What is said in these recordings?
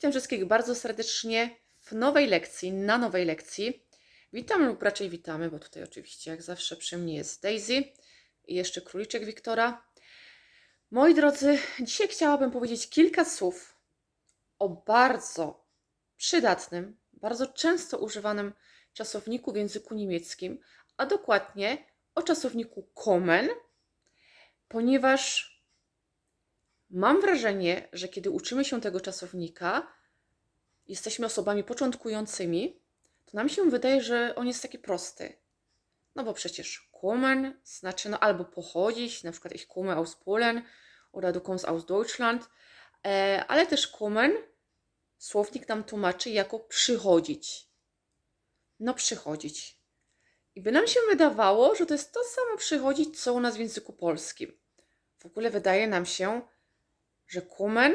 Witam wszystkich bardzo serdecznie w nowej lekcji, na nowej lekcji. Witam lub raczej witamy, bo tutaj oczywiście jak zawsze przy mnie jest Daisy i jeszcze króliczek Wiktora. Moi drodzy, dzisiaj chciałabym powiedzieć kilka słów o bardzo przydatnym, bardzo często używanym czasowniku w języku niemieckim, a dokładnie o czasowniku kommen, ponieważ Mam wrażenie, że kiedy uczymy się tego czasownika, jesteśmy osobami początkującymi, to nam się wydaje, że on jest taki prosty. No bo przecież kommen znaczy no albo pochodzić, na przykład ich komme aus Polen oder du kommst aus Deutschland, e, ale też kommen słownik nam tłumaczy jako przychodzić. No przychodzić. I by nam się wydawało, że to jest to samo przychodzić, co u nas w języku polskim. W ogóle wydaje nam się, że kumen,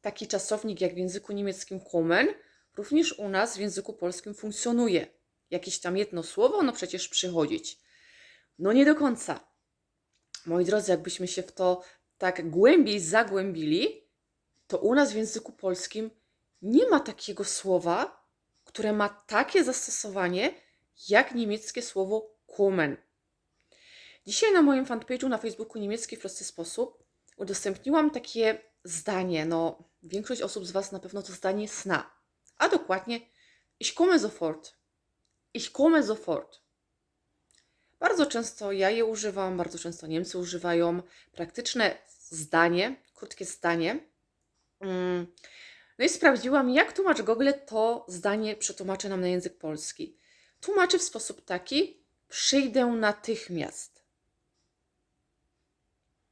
taki czasownik jak w języku niemieckim kumen, również u nas w języku polskim funkcjonuje. Jakieś tam jedno słowo, no przecież przychodzić. No nie do końca. Moi drodzy, jakbyśmy się w to tak głębiej zagłębili, to u nas w języku polskim nie ma takiego słowa, które ma takie zastosowanie jak niemieckie słowo kumen. Dzisiaj na moim fanpage'u na Facebooku niemiecki w prosty sposób udostępniłam takie zdanie. No, większość osób z Was na pewno to zdanie sna. A dokładnie, ich komme sofort. Ich komme sofort. Bardzo często ja je używam, bardzo często Niemcy używają. Praktyczne zdanie, krótkie zdanie. Mm. No i sprawdziłam, jak tłumacz Google to zdanie przetłumaczy nam na język polski. Tłumaczy w sposób taki: przyjdę natychmiast.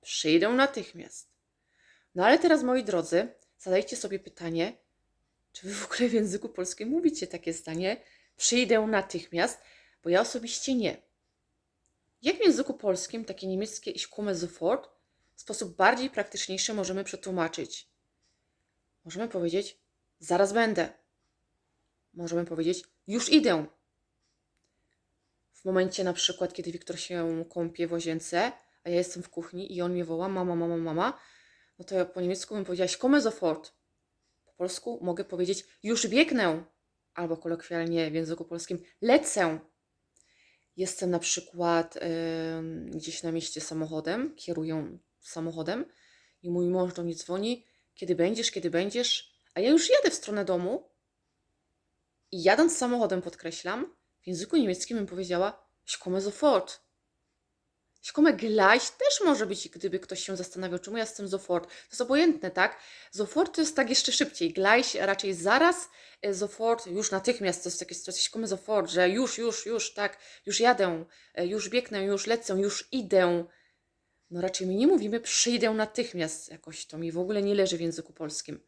Przyjdę natychmiast. No ale teraz, moi drodzy, zadajcie sobie pytanie, czy wy w ogóle w języku polskim mówicie takie zdanie? Przyjdę natychmiast, bo ja osobiście nie. Jak w języku polskim takie niemieckie ich komme sofort w sposób bardziej praktyczniejszy możemy przetłumaczyć? Możemy powiedzieć zaraz będę. Możemy powiedzieć już idę. W momencie na przykład, kiedy Wiktor się kąpie w łazience, a ja jestem w kuchni i on mnie woła mama, mama, mama, no to ja po niemiecku bym powiedziała komme sofort. Po polsku mogę powiedzieć już biegnę, albo kolokwialnie w języku polskim lecę. Jestem na przykład gdzieś na mieście samochodem, kieruję samochodem i mój mąż do mnie dzwoni, kiedy będziesz, kiedy będziesz, a ja już jadę w stronę domu i jadąc samochodem podkreślam, w języku niemieckim bym powiedziała ich komme sofort. Sikome gleich też może być, gdyby ktoś się zastanawiał, czemu ja jestem sofort. To jest obojętne, tak? Sofort to jest tak jeszcze szybciej. Gleich raczej zaraz, e, sofort już natychmiast. To jest takie sytuacja, sikome sofort, że już, już, już, tak, już jadę, e, już biegnę, już lecę, już idę. No raczej my nie mówimy przyjdę natychmiast. Jakoś to mi w ogóle nie leży w języku polskim.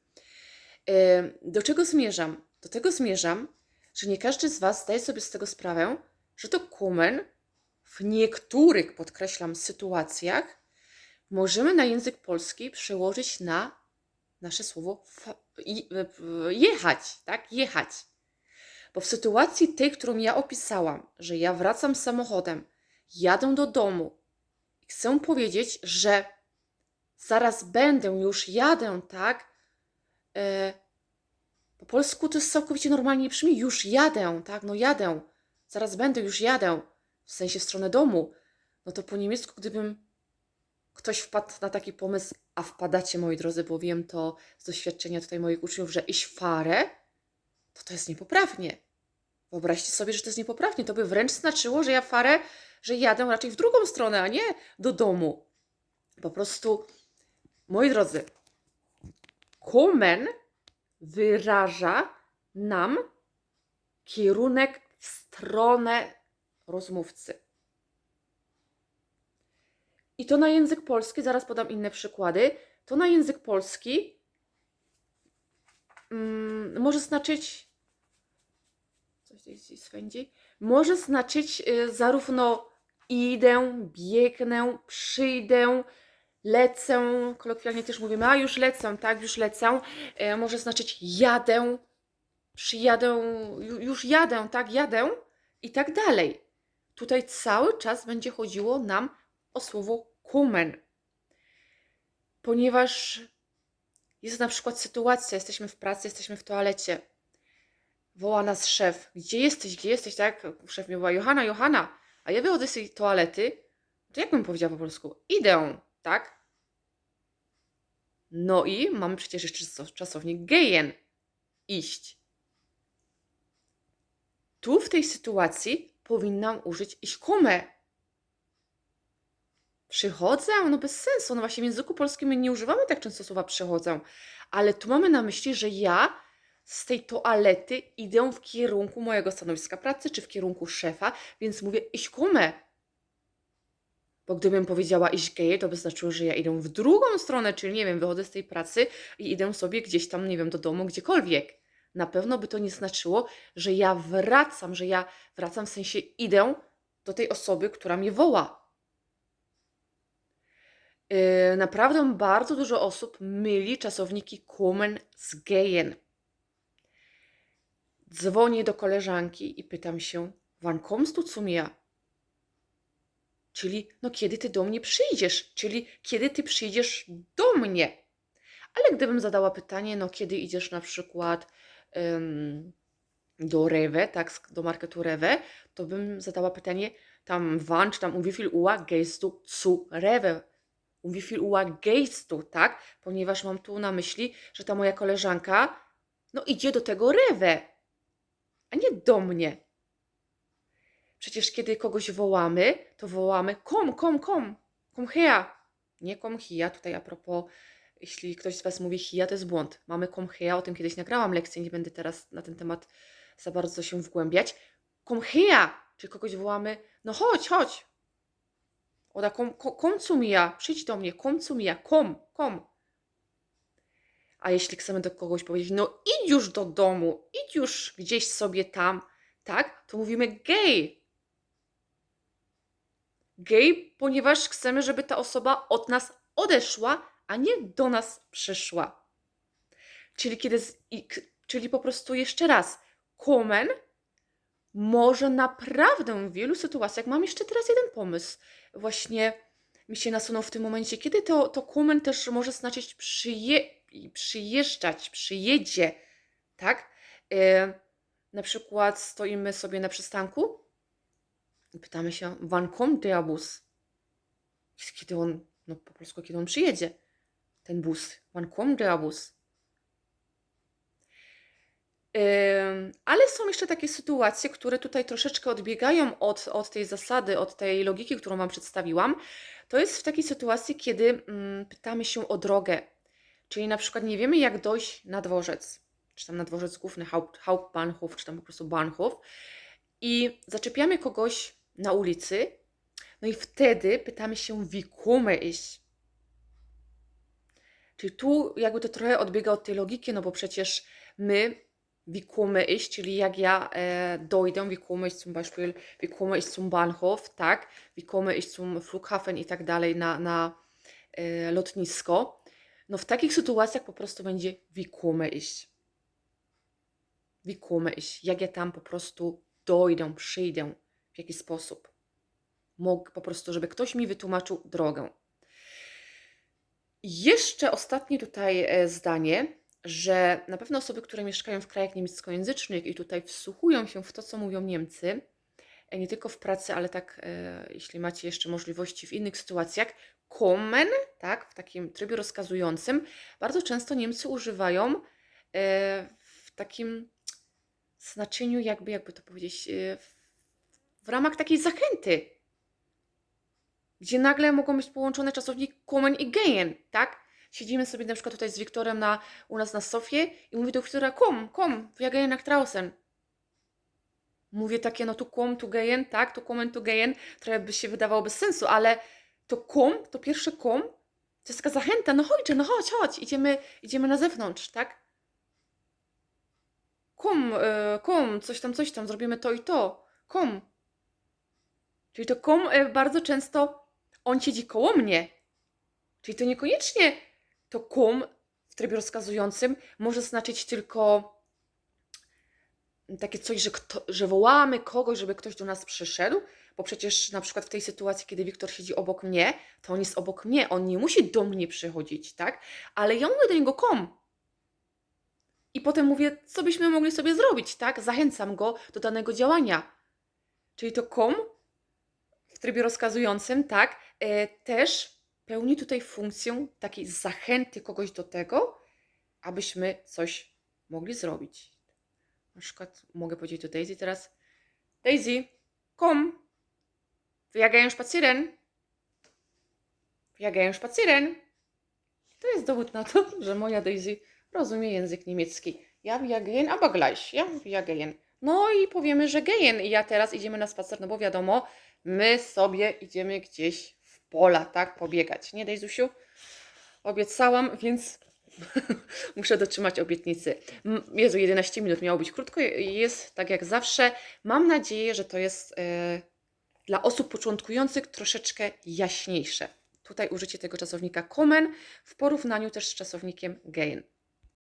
E, do czego zmierzam? Do tego zmierzam, że nie każdy z Was zdaje sobie z tego sprawę, że to kumen w niektórych, podkreślam, sytuacjach możemy na język polski przełożyć na nasze słowo jechać, tak? Jechać. Bo w sytuacji tej, którą ja opisałam, że ja wracam samochodem, jadę do domu chcę powiedzieć, że zaraz będę, już jadę, tak? E, po polsku to jest całkowicie normalnie brzmi, już jadę, tak? No jadę, zaraz będę, już jadę w sensie w stronę domu, no to po niemiecku, gdybym ktoś wpadł na taki pomysł, a wpadacie, moi drodzy, bo wiem to z doświadczenia tutaj moich uczniów, że iść farę, to to jest niepoprawnie. Wyobraźcie sobie, że to jest niepoprawnie. To by wręcz znaczyło, że ja farę, że jadę raczej w drugą stronę, a nie do domu. Po prostu, moi drodzy, komen wyraża nam kierunek w stronę rozmówcy. I to na język polski, zaraz podam inne przykłady, to na język polski mm, może znaczyć coś tutaj swędzi, może znaczyć y, zarówno idę, biegnę, przyjdę, lecę, kolokwialnie też mówimy, a już lecę, tak, już lecę, y, może znaczyć jadę, przyjadę, już jadę, tak, jadę i tak dalej. Tutaj cały czas będzie chodziło nam o słowo kumen, ponieważ jest na przykład sytuacja, jesteśmy w pracy, jesteśmy w toalecie. Woła nas szef. Gdzie jesteś, gdzie jesteś, tak? Szef mnie woła, Johanna, Johanna. A ja wychodzę z tej toalety, to jak bym powiedziała po polsku? Idę, tak? No i mamy przecież jeszcze czas- czasownik gejen. Iść. Tu w tej sytuacji powinnam użyć ich komme. Przychodzę? No bez sensu. No właśnie w języku polskim nie używamy tak często słowa przychodzę. Ale tu mamy na myśli, że ja z tej toalety idę w kierunku mojego stanowiska pracy, czy w kierunku szefa, więc mówię ich. Bo gdybym powiedziała iść geje, to by znaczyło, że ja idę w drugą stronę, czyli nie wiem, wychodzę z tej pracy i idę sobie gdzieś tam, nie wiem, do domu, gdziekolwiek. Na pewno by to nie znaczyło, że ja wracam, że ja wracam w sensie idę do tej osoby, która mnie woła. Yy, naprawdę bardzo dużo osób myli czasowniki kommen z gejen. Dzwonię do koleżanki i pytam się, wann kommst du zu mir? Czyli, no kiedy ty do mnie przyjdziesz? Czyli, kiedy ty przyjdziesz do mnie? Ale gdybym zadała pytanie, no kiedy idziesz na przykład do Rewe, tak, do marketu Rewe, to bym zadała pytanie tam wann, czy tam um wie viel Uhr gehst zu Rewe? Um wie viel Uhr tak? Ponieważ mam tu na myśli, że ta moja koleżanka, no idzie do tego Rewe, a nie do mnie. Przecież kiedy kogoś wołamy, to wołamy kom, kom, kom, kom her. Nie kom hia, tutaj a propos, jeśli ktoś z Was mówi hia, to jest błąd. Mamy kom her, o tym kiedyś nagrałam lekcję, nie będę teraz na ten temat za bardzo się wgłębiać. Kom her, czyli kogoś wołamy, no chodź, chodź. Oda kom, kom, mir, przyjdź do mnie, kom mir, kom, kom. A jeśli chcemy do kogoś powiedzieć, no idź już do domu, idź już gdzieś sobie tam, tak, to mówimy gej. Gej, ponieważ chcemy, żeby ta osoba od nas odeszła, a nie do nas przyszła. Czyli kiedy, z, czyli po prostu jeszcze raz, komen może naprawdę w wielu sytuacjach, mam jeszcze teraz jeden pomysł, właśnie mi się nasunął w tym momencie, kiedy to, to komen też może znaczyć przyje, przyjeżdżać, przyjedzie, tak? E, na przykład stoimy sobie na przystanku i pytamy się, wann kommt der Bus? Kiedy on, no po polsku, kiedy on przyjedzie, ten bus, wann kommt der Bus? Ale są jeszcze takie sytuacje, które tutaj troszeczkę odbiegają od, od tej zasady, od tej logiki, którą Wam przedstawiłam. To jest w takiej sytuacji, kiedy mm, pytamy się o drogę. Czyli na przykład nie wiemy, jak dojść na dworzec, czy tam na dworzec główny, Haupt, Hauptbahnhof, czy tam po prostu Bahnhof, i zaczepiamy kogoś na ulicy, no i wtedy pytamy się, wie komme ich? Czyli tu jakby to trochę odbiega od tej logiki, no bo przecież my wie komme ich, czyli jak ja e, dojdę, wie komme ich zum Beispiel, wie komme ich zum Bahnhof, tak, wie komme ich zum Flughafen i tak dalej na, na e, lotnisko. No w takich sytuacjach po prostu będzie wie komme ich. Wie komme ich, jak ja tam po prostu dojdę, przyjdę, w jaki sposób. Mogę po prostu, żeby ktoś mi wytłumaczył drogę. Jeszcze ostatnie tutaj e, zdanie, że na pewno osoby, które mieszkają w krajach niemieckojęzycznych i tutaj wsłuchują się w to, co mówią Niemcy, e, nie tylko w pracy, ale tak, e, jeśli macie jeszcze możliwości w innych sytuacjach, kommen, tak, w takim trybie rozkazującym, bardzo często Niemcy używają w takim znaczeniu, jakby, jakby to powiedzieć, w ramach takiej zachęty, gdzie nagle mogą być połączone czasownik kommen i gehen, tak? Siedzimy sobie na przykład tutaj z Wiktorem na, u nas na sofie i mówi do Wiktora, kom, kom, wir gehen nach. Mówię takie, no tu kom, tu gehen, tak, tu kommen, tu gehen, trochę by się wydawało bez sensu, ale to kom, to pierwsze kom, to jest taka zachęta, no chodź, no chodź, chodź, idziemy, idziemy na zewnątrz, tak? Kom, e, kom, coś tam, coś tam, zrobimy to i to, kom. Czyli to kom e, bardzo często on siedzi koło mnie. Czyli to niekoniecznie to kom w trybie rozkazującym może znaczyć tylko takie coś, że, kto, że wołamy kogoś, żeby ktoś do nas przyszedł, bo przecież na przykład w tej sytuacji, kiedy Wiktor siedzi obok mnie, to on jest obok mnie, on nie musi do mnie przychodzić, tak? Ale ja mówię do niego kom. I potem mówię, co byśmy mogli sobie zrobić, tak? Zachęcam go do danego działania. Czyli to kom w trybie rozkazującym, tak, e, też pełni tutaj funkcję takiej zachęty kogoś do tego, abyśmy coś mogli zrobić. Na przykład mogę powiedzieć do Daisy teraz: Daisy, kom, wir gehen spazieren. Wir. To jest dowód na to, że moja Daisy rozumie język niemiecki. Ja wir gehen, aber gleich. Ja wir gehen. No i powiemy, że gehen. I ja teraz idziemy na spacer, no bo wiadomo, my sobie idziemy gdzieś w pola, tak, pobiegać. Nie, Dejzusiu? Obiecałam, więc muszę dotrzymać obietnicy. Jezu, 11 minut miało być krótko, jest tak jak zawsze. Mam nadzieję, że to jest e, dla osób początkujących troszeczkę jaśniejsze. Tutaj użycie tego czasownika kommen w porównaniu też z czasownikiem gehen.